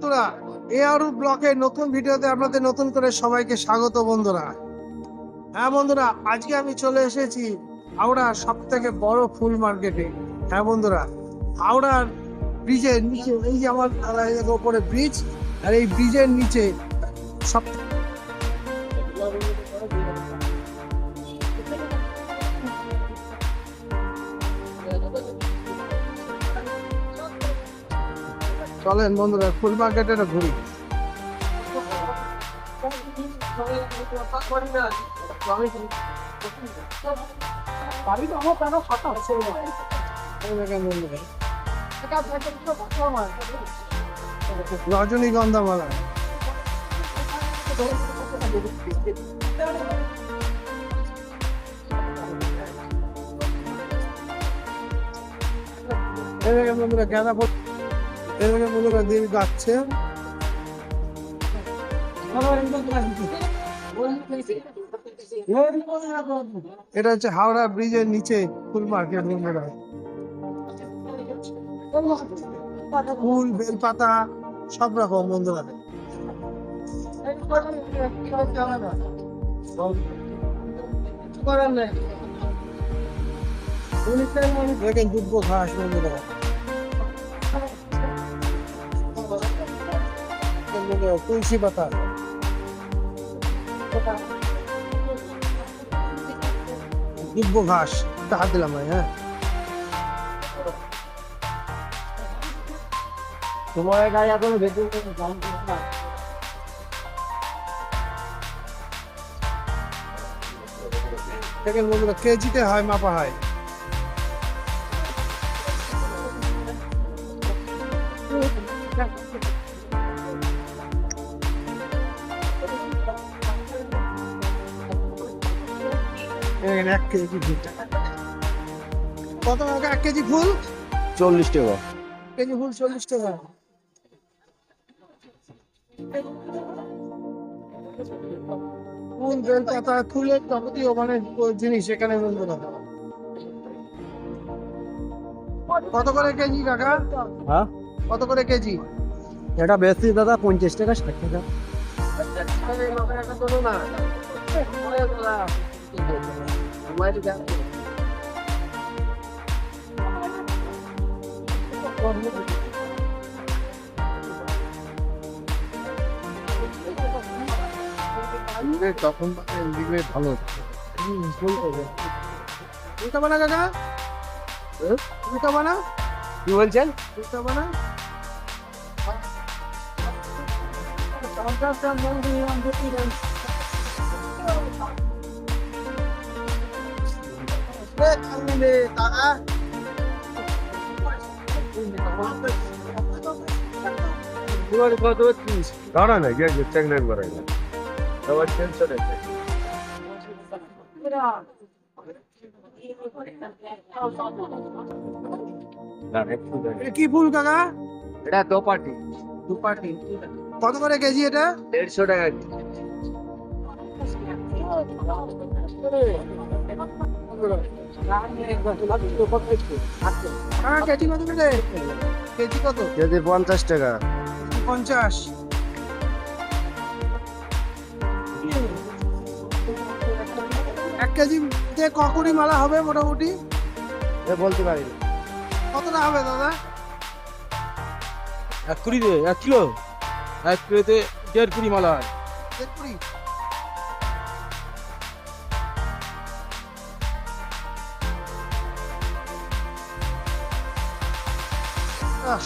বন্ধুরা এআরউ ব্লকের নতুন ভিডিওতে আপনাদের নতুন করে সবাইকে স্বাগত বন্ধুরা। হ্যাঁ বন্ধুরা, আজকে আমি চলে এসেছি হাওড়ার সব থেকে বড় ফুল মার্কেটে। হ্যাঁ বন্ধুরা, হাওড়ার ব্রিজের নিচে, এই যে আমার ওপরে ব্রিজ, আর এই ব্রিজের নিচে সব চলেন বন্ধুরা ফুল মার্কেটে ঘুরি। রজনীগন্ধা মালা বন্ধুরা গাঁদা ফুল। যাচ্ছে এটা হচ্ছে হাওড়া ব্রিজের নিচে ফুল মার্কেট বন্ধুরা ফুল বেলপাতা সব রকম বন্ধুরা দেখেন যুদ্ধ ঘাস বন্ধুরা বন্ধুরা, তুলসী পাতা দিব্য ঘাস একটা হাত দিলাম ভাই হ্যাঁ তোমার গায়ে এখন ভেতরে দাম না দেখেন বন্ধুরা কেজিতে হয় মাপা হয় দেখেন এক কেজি ফুল কত টাকা? এক কেজি ফুল চল্লিশ টাকা। কেজি ফুল চল্লিশ টাকা। ফুল বেলপাতা ফুলের যাবতীয় মানে জিনিস এখানে কত করে কেজি কাকা? হ্যাঁ? কত করে কেজি? এটা বেশি দাদা পঞ্চাশ টাকা ষাট টাকা। তখন দিবে ভালো উল্টা বানা কাকা? উল্টা বানা? কি বলছেন? উল্টা বানা? কত ত্রিশ দাঁড়া না গিয়ে চেক নাইন করাই না তোমার টেনশন আছে কি ফুল কাকা? এটা দোপাটি দুপাটি কত করে কেজি এটা? দেড়শো টাকা কেজি কত করে কেজি কত যদি পঞ্চাশ টাকা। পঞ্চাশ। এক কেজি তে ককুড়ি মালা হবে মোটামুটি? বলতে পারি কতটা হবে দাদা? এক কুড়ি রে এক কিলো? এক কিলোতে দেড় কুড়ি মালা হয়। দেড় কুড়ি?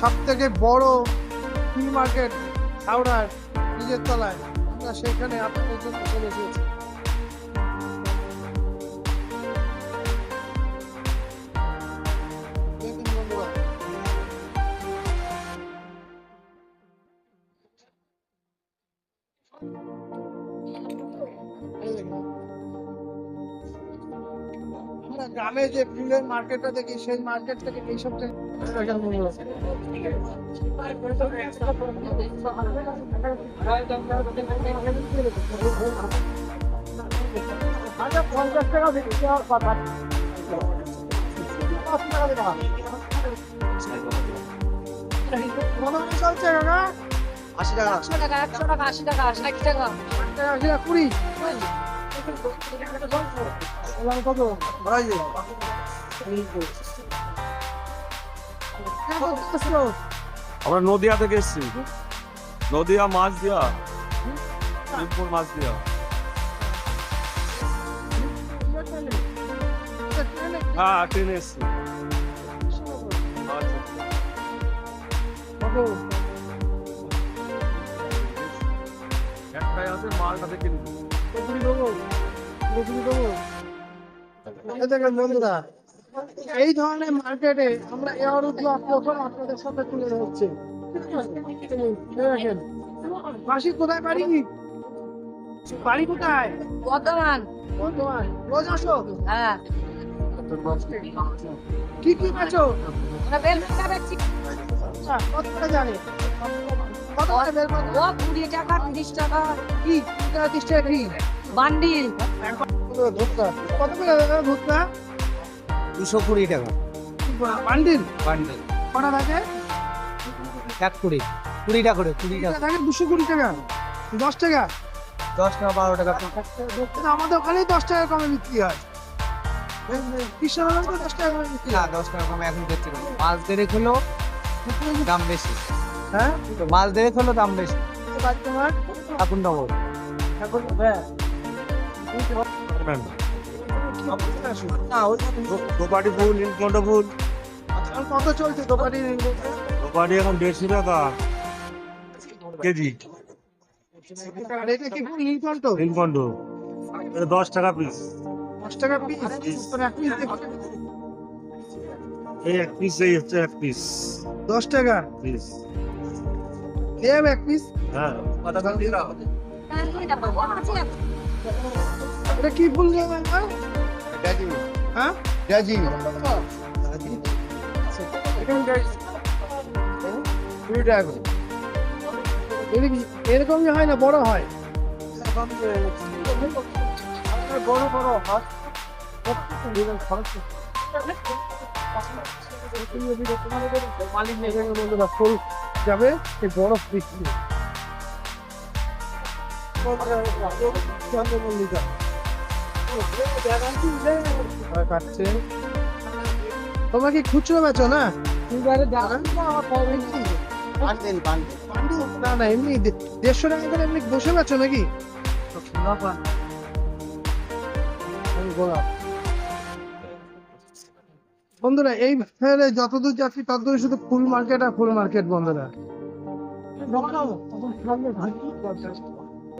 সব থেকে বড় ফুল মার্কেট হাওড়ার নিজের তলায়। আমরা সেখানে আপনাদের জন্য চলে এসেছি। গ্রামে যে ফুলের মার্কেটটা দেখি, সেই মার্কেট থেকে এইসব থেকে পঞ্চাশ টাকা দিতে হওয়ার কথা চলছে কাকা আশি টাকা একশো টাকা একশো টাকা আশি টাকা ষাট টাকা আশি টাকা কুড়ি কত আমরা নদিয়া থেকে এসেছি। নদিয়া মাছ দিয়া। মিরপুর মাছ দিয়া। হ্যাঁ ট্রেনে এসেছি। আচ্ছা? একটাই আছে মালটা দেখে নিবো। দেবো দেবো দেখেন বন্ধুরা এই ধরনের মার্কেটে আমরা এয়ার ব্লক প্রথম আপনাদের সাথে তুলে ধরছি। এই দেখেন মাসি কোথায় বাড়ি বাড়ি কোথায়? রোজ আসো? হ্যাঁ। কি কি বেচো কত করে জানে? কত করে বের কুড়ি টাকা তিরিশ টাকা। কি? টাকা তিরিশ টাকা কি? বান্ডিল। ধুতকা কত করে দুশো কুড়ি টাকা। বান্ডিল? বান্ডেল। কটা থাকে? এক কুড়ি। কুড়িটা করে কুড়ি টাকা থাকে দুশো কুড়ি টাকা। দশ টাকা? দশ টাকা বারো টাকা। আমাদের ওখানেই দশ টাকা কমে বিক্রি হয়। দশ টাকা কমে বিক্রি হয়। দশ টাকা কমে এখন দেখতে পাবো মাছ দেড়েক হলো দাম বেশি। হ্যাঁ? তো মাছ দেড়েক হলো দাম বেশি। হ্যাঁ। না ওই দোপাটি ফুল নীলকণ্ঠ ফুল কত চলছে দোকানে দোপাটি এখন দেড়শো টাকা কেজি? নীলকণ্ঠ নীলকণ্ঠ দশ টাকা পিস দশ টাকা পিস এই এক পিস এই হচ্ছে এক পিস দশ টাকা পিস দেব এক পিস হ্যাঁ এটা কি ফুল হ্যাঁ টাকা করে এরকম- এরকমই হয় না বড় হয়। বড় বড় বন্ধুরা ফুল যাবে এই বরফ বৃষ্টি। চন্দ্রমল্লিকা। কাটছে তোমরা কি খুচরো বেচো না? পান্ডু না না এমনি দেড়শো টাকা করে এমনি বসে বেচো নাকি? বন্ধুরা এই ফেরে যতদূর যাচ্ছি ততদূর শুধু ফুল মার্কেট আর ফুল মার্কেট বন্ধুরা।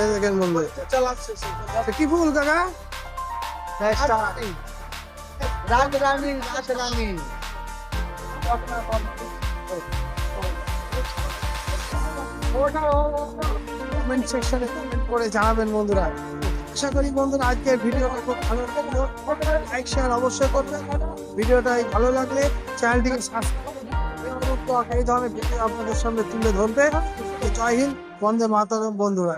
এই দেখেন বন্ধু। এটা কি ফুল কাকা? কমেন্ট সেকশনে কমেন্ট করে জানাবেন বন্ধুরা। আশা করি বন্ধুরা আজকের ভিডিওটা খুব ভালো লাগল। লাইক শেয়ার অবশ্যই করবেন। ভিডিওটা ভালো লাগলে চ্যানেলটিকে সাবস্ক্রাইব এই ধরনের ভিডিও আপনাদের সামনে তুলে ধরবে। জয় হিন্দ বন্দে মাতরম বন্ধুরা।